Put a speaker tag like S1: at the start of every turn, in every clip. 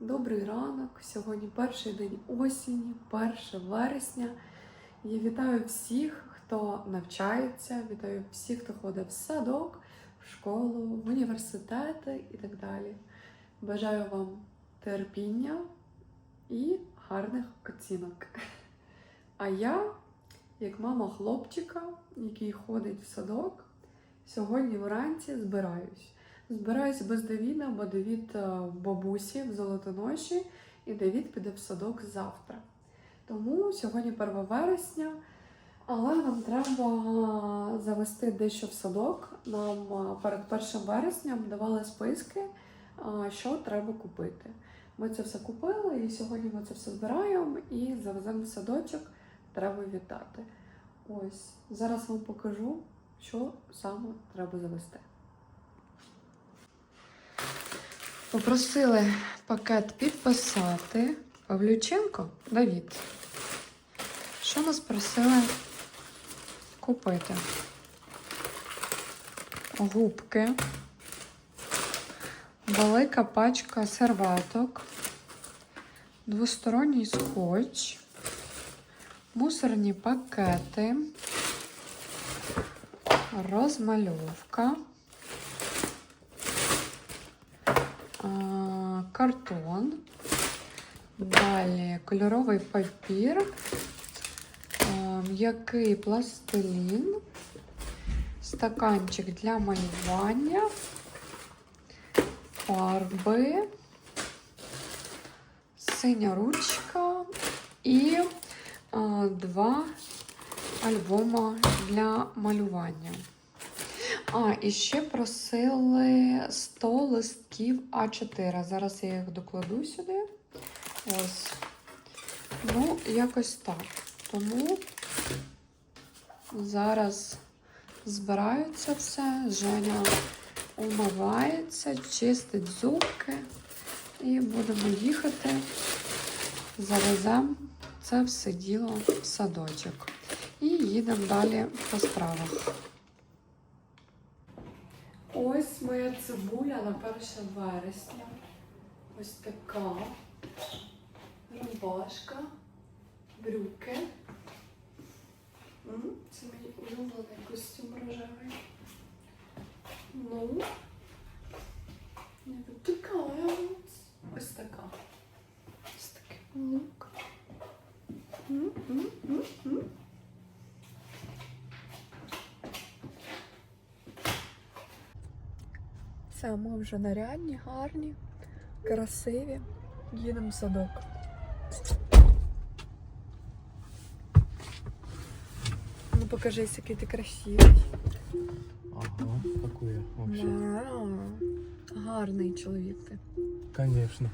S1: Добрий ранок. Сьогодні перший день осені, 1 вересня. Я вітаю всіх, хто навчається, вітаю всіх, хто ходить в садок, в школу, в університети і так далі. Бажаю вам терпіння і гарних оцінок. А я, як мама хлопчика, який ходить в садок, сьогодні вранці збираюсь. Збираюсь без Давіда, бо Давід е, в бабусі в золотоноші, і Давід піде в садок завтра. Тому сьогодні 1 вересня, але нам треба завести дещо в садок. Нам е, перед 1 вересням давали списки, е, що треба купити. Ми це все купили, і сьогодні ми це все збираємо і завеземо в садочок. Треба віддати. Ось зараз вам покажу, що саме треба завести. Попросили пакет підписати Павлюченко Давід. Що нас просили купити? Губки, велика пачка серветок, двосторонній скотч, мусорні пакети, розмальовка. а, картон, далі кольоровий папір, м'який пластилін, стаканчик для малювання, фарби, синя ручка. І два альбома для малювання. А, і ще просили 100 листків А4. Зараз я їх докладу сюди. Ось. Ну, якось так. Тому зараз збираються все. Женя умивається, чистить зубки. І будемо їхати. Завеземо це все діло в садочок. І їдемо далі по справах. Ось моя цибуля на 1 вересня. Ось така рубашка, брюки. Це мій улюблений костюм рожевий. Ну, така ось. Ось така. Ось такий лук. Це ми вже нарядні, гарні, красиві. Їдемо в садок. Ну покажись, який ти красивий.
S2: Ага, какой я вообще?
S1: Вау. Гарний чоловік ти.
S2: Конечно.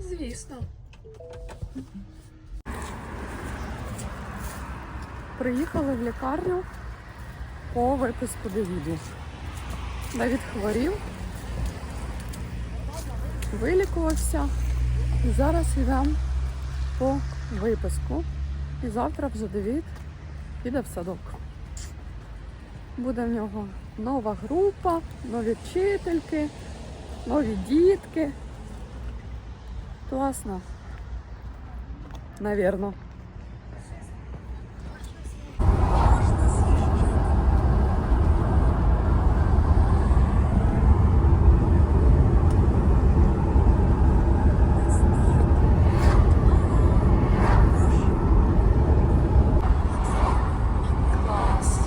S1: Звісно. Приїхали в лікарню по виписку Давіду. Давід хворів, вилікувався. І зараз йдемо по виписку. І завтра вже Давід піде в садок. Буде в нього нова група, нові вчительки, нові дітки. Класно. Навірно. Клас.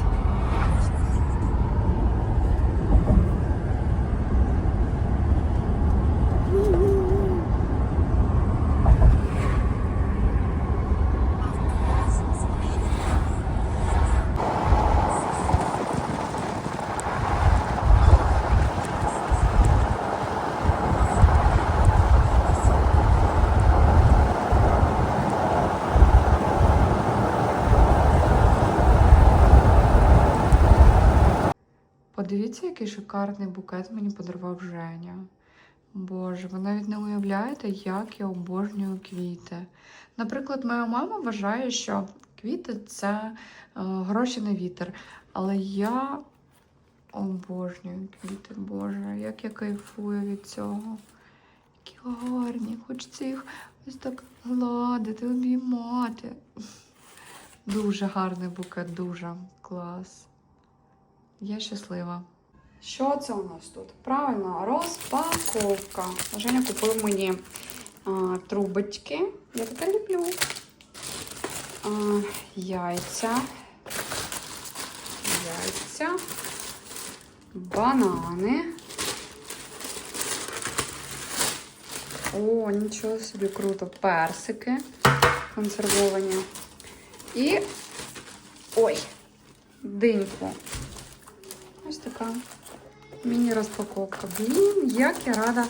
S1: Подивіться, який шикарний букет мені подарував Женя. Боже, ви навіть не уявляєте, як я обожнюю квіти. Наприклад, моя мама вважає, що квіти це е, гроші на вітер. Але я обожнюю квіти, Боже, як я кайфую від цього.
S3: такі гарні. Хочеться їх ось так гладити, обіймати. Дуже гарний букет, дуже клас. Я щаслива.
S1: Що це у нас тут? Правильно, розпаковка. Женя купив мені а, трубочки. Я таке люблю. А, яйця. Яйця. Банани. О, нічого собі круто. Персики консервовані. І. Ой! Диньку. Така міні-розпаковка. Блін, як я рада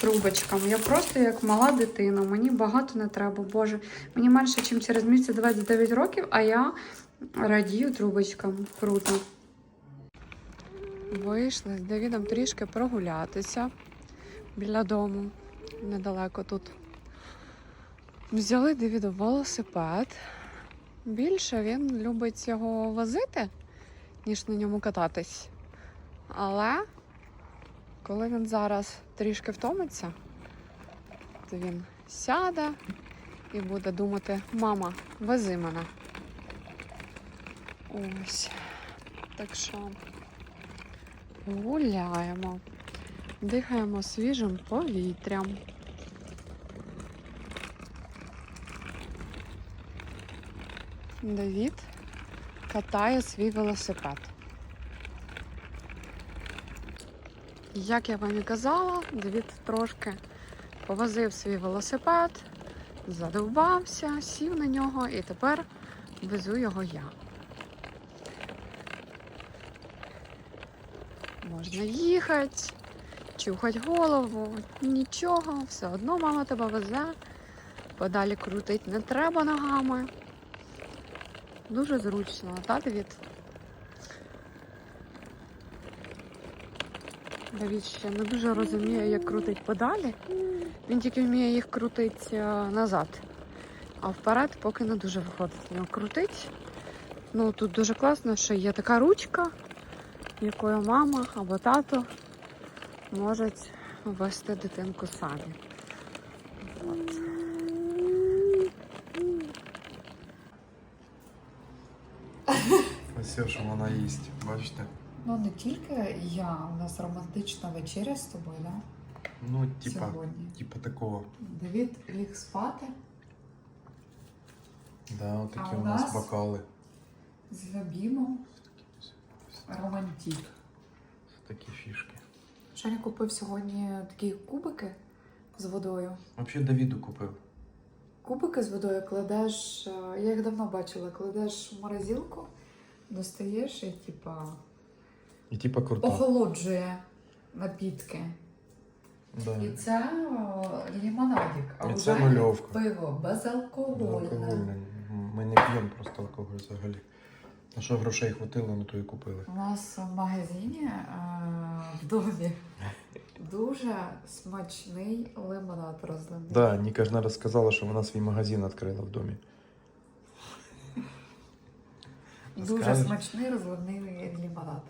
S1: трубочкам. Я просто як мала дитина. Мені багато не треба. Боже, мені менше, ніж через місяць 29 років, а я радію трубочкам. Круто. Вийшли з Давідом трішки прогулятися біля дому. Недалеко тут. Взяли Давіду велосипед. Більше він любить його возити, ніж на ньому кататись. Але коли він зараз трішки втомиться, то він сяде і буде думати: мама, вези мене. Ось. Так що гуляємо, дихаємо свіжим повітрям. Давід катає свій велосипед. Як я вам і казала, Давід трошки повозив свій велосипед, задовбався, сів на нього і тепер везу його я. Можна їхати, чухати голову, нічого, все одно мама тебе везе, подалі крутить не треба ногами. Дуже зручно, та Давід? Давід ще не дуже розуміє, як крутить педалі. Він тільки вміє їх крутити е, назад. А вперед поки не дуже виходить в нього крутить. Ну тут дуже класно, що є така ручка, якою мама або тато можуть вести дитинку самі. От.
S2: Все, що вона їсть, бачите?
S3: Ну не тільки я, у нас романтична вечеря з тобою, да?
S2: Ну, типа,
S3: Сьогодні.
S2: типа такого.
S3: Давід ліг спати
S2: Да, от такі
S3: А у
S2: у нас
S3: нас?
S2: бокали.
S3: з любімом романтик.
S2: Такі фішки.
S3: Женя купив сьогодні такі кубики з водою.
S2: Взагалі Давіду купив.
S3: Кубики з водою кладеш, е, я їх давно бачила, кладеш в морозилку, достаєш і типа
S2: І типа круто.
S3: охолоджує напітки.
S2: Да.
S3: І це о, лімонадик, а
S2: І
S3: вже
S2: це нульовка.
S3: пиво безалкогольне.
S2: Алкогольне. Ми не п'ємо просто алкоголь взагалі. На що грошей хватило, на то і купили.
S3: У нас в магазині е, в домі дуже смачний лимонад розливний.
S2: Да, Ніка ж не розказала, що вона свій магазин відкрила в домі.
S3: Дуже
S2: Скажеш?
S3: смачний розливний лимонад.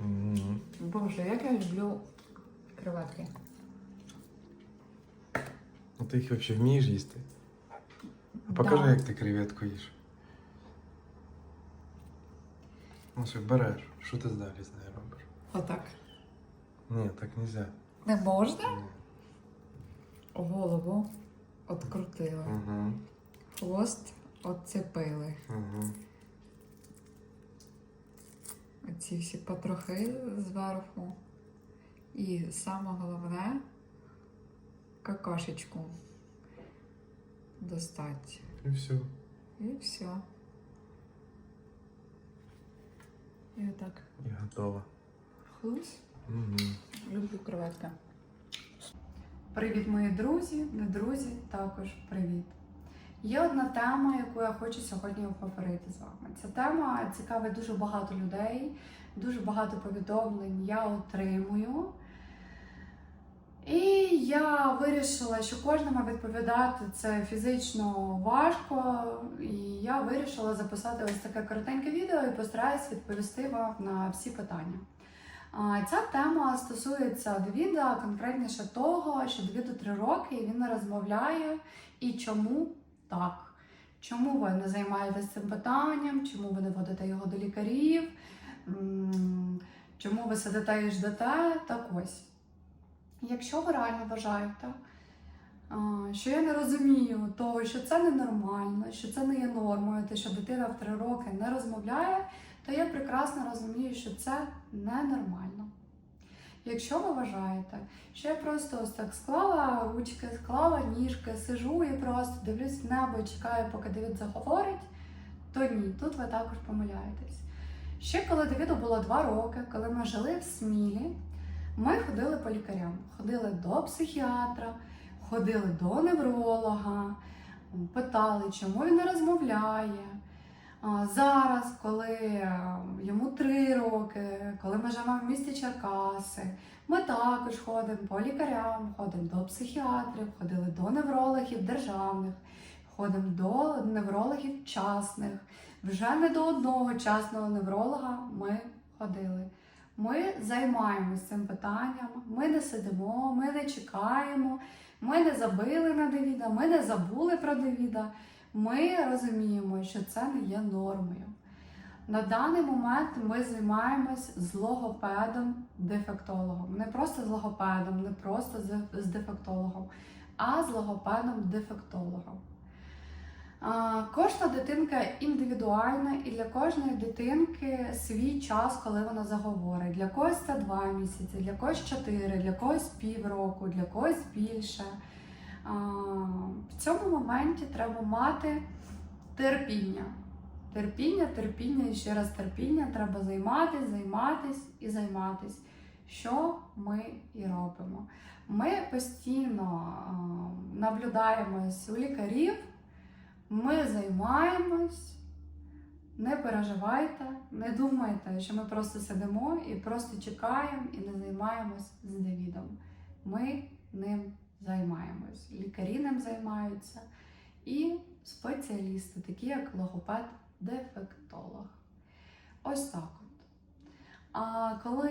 S2: Мгм.
S3: Боже, як я люблю креветки.
S2: Ну ти їх взагалі вмієш їсти? А покажи,
S3: Да.
S2: як ти креветку їш. Ну що, береш. Що ти далі з нею робиш?
S3: Отак.
S2: Ні, так нельзя.
S3: Не можна?
S2: Ні.
S3: Голову открутила.
S2: Угу.
S3: Хвост отцепили.
S2: Угу.
S3: Ці всі потрохи зверху. І саме головне какашечку достати.
S2: І все.
S3: І все. І отак.
S2: І готово.
S3: Хлус.
S2: Угу.
S3: Люблю креветки.
S1: Привіт, мої друзі, не друзі, також привіт. Є одна тема, яку я хочу сьогодні поговорити з вами. Ця тема цікавить дуже багато людей, дуже багато повідомлень я отримую. І я вирішила, що кожному відповідати це фізично важко. І я вирішила записати ось таке коротеньке відео і постараюсь відповісти вам на всі питання. Ця тема стосується Давіда, конкретніше того, що Давіду три роки і він не розмовляє. І чому так? Чому ви не займаєтесь цим питанням? Чому ви не водите його до лікарів? Чому ви сидите і ждете? Так ось. Якщо ви реально вважаєте, що я не розумію того, що це ненормально, що це не є нормою, те, що дитина в три роки не розмовляє, то я прекрасно розумію, що це ненормально. Якщо ви вважаєте, що я просто ось так склала ручки, склала ніжки, сижу і просто дивлюсь в небо і чекаю, поки Давід заговорить, то ні, тут ви також помиляєтесь. Ще коли Давіду було два роки, коли ми жили в Смілі, ми ходили по лікарям, ходили до психіатра, ходили до невролога, питали, чому він не розмовляє. Зараз, коли е, йому три роки, коли ми живемо в місті Черкаси, ми також ходимо по лікарям, ходимо до психіатрів, ходили до неврологів державних, ходимо до неврологів частних. Вже не до одного частного невролога ми ходили. Ми займаємось цим питанням, ми не сидимо, ми не чекаємо, ми не забили на Давіда, ми не забули про Давіда. Ми розуміємо, що це не є нормою. На даний момент ми займаємось з логопедом-дефектологом. Не просто з логопедом, не просто з, з дефектологом, а з логопедом-дефектологом. Кожна дитинка індивідуальна, і для кожної дитинки свій час, коли вона заговорить. Для когось це два місяці, для когось чотири, для когось півроку, для когось більше. А, В цьому моменті треба мати терпіння. Терпіння, терпіння і ще раз терпіння. Треба займатись, займатись і займатись. Що ми і робимо? Ми постійно а, наблюдаємось у лікарів. Ми займаємось, не переживайте, не думайте, що ми просто сидимо і просто чекаємо і не займаємось з Давідом. Ми ним займаємось. Лікарі ним займаються і спеціалісти, такі як логопед-дефектолог. Ось так от. А коли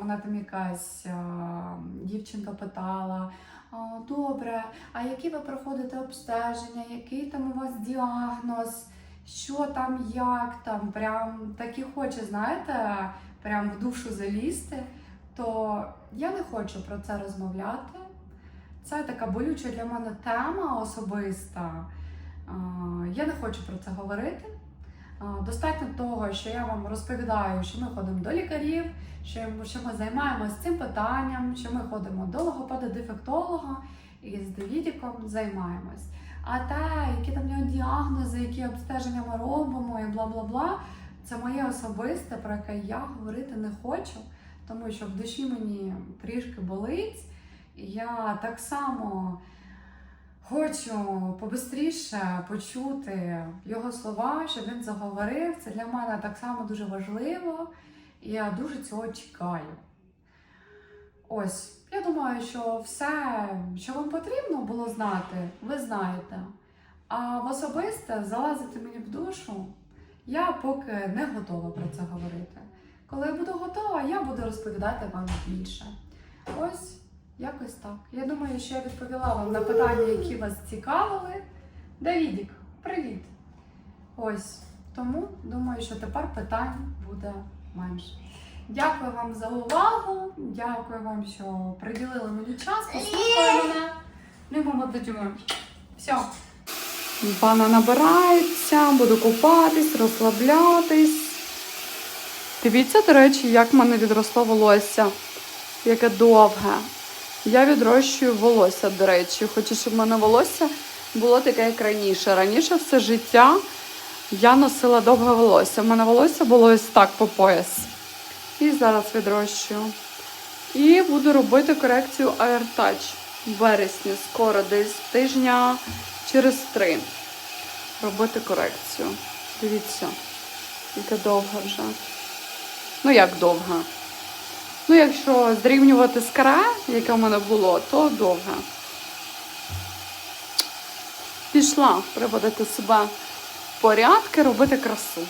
S1: мене там якась а, дівчинка питала, «А, добре, а які ви проходите обстеження, який там у вас діагноз, що там, як там, прям так і хоче, знаєте, прям в душу залізти, то я не хочу про це розмовляти. Це така болюча для мене тема особиста. Я не хочу про це говорити. Достатньо того, що я вам розповідаю, що ми ходимо до лікарів, що ми- займаємося цим питанням, що ми ходимо до логопеда-дефектолога і з Давідіком займаємось. А те, які там нього діагнози, які обстеження ми робимо і бла бла бла, це моє особисте, про яке я говорити не хочу, тому що в душі мені трішки болить. Я так само хочу побистріше почути його слова, щоб він заговорив. Це для мене так само дуже важливо, і я дуже цього чекаю. Ось, я думаю, що все, що вам потрібно було знати, ви знаєте. А в особисте залазити мені в душу, я поки не готова про це говорити. Коли я буду готова, я буду розповідати вам більше. Ось якось так. Я думаю, що я відповіла вам на питання, які вас цікавили. Давідік, привіт! Ось тому думаю, що тепер питань буде менше. Дякую вам за увагу. Дякую вам, що приділили мені час. Послухали мене. Ну, і мама додюємо. Все. Ванна набирається, буду купатись, розслаблятись. Дивіться, до речі, як в мене відросло волосся. Яке довге. Я відрощую волосся, до речі. Хочу, щоб в мене волосся було таке, як раніше. Раніше все життя я носила довге волосся. У мене волосся було ось так по пояс. І зараз відрощую. І буду робити корекцію AirTouch в вересні, скоро, десь тижня через три. Робити корекцію. Дивіться, яке довге вже. Ну, як довге? Ну, якщо зрівнювати з кара, яке в мене було, то довга. Пішла приводити себе в порядки, робити красу.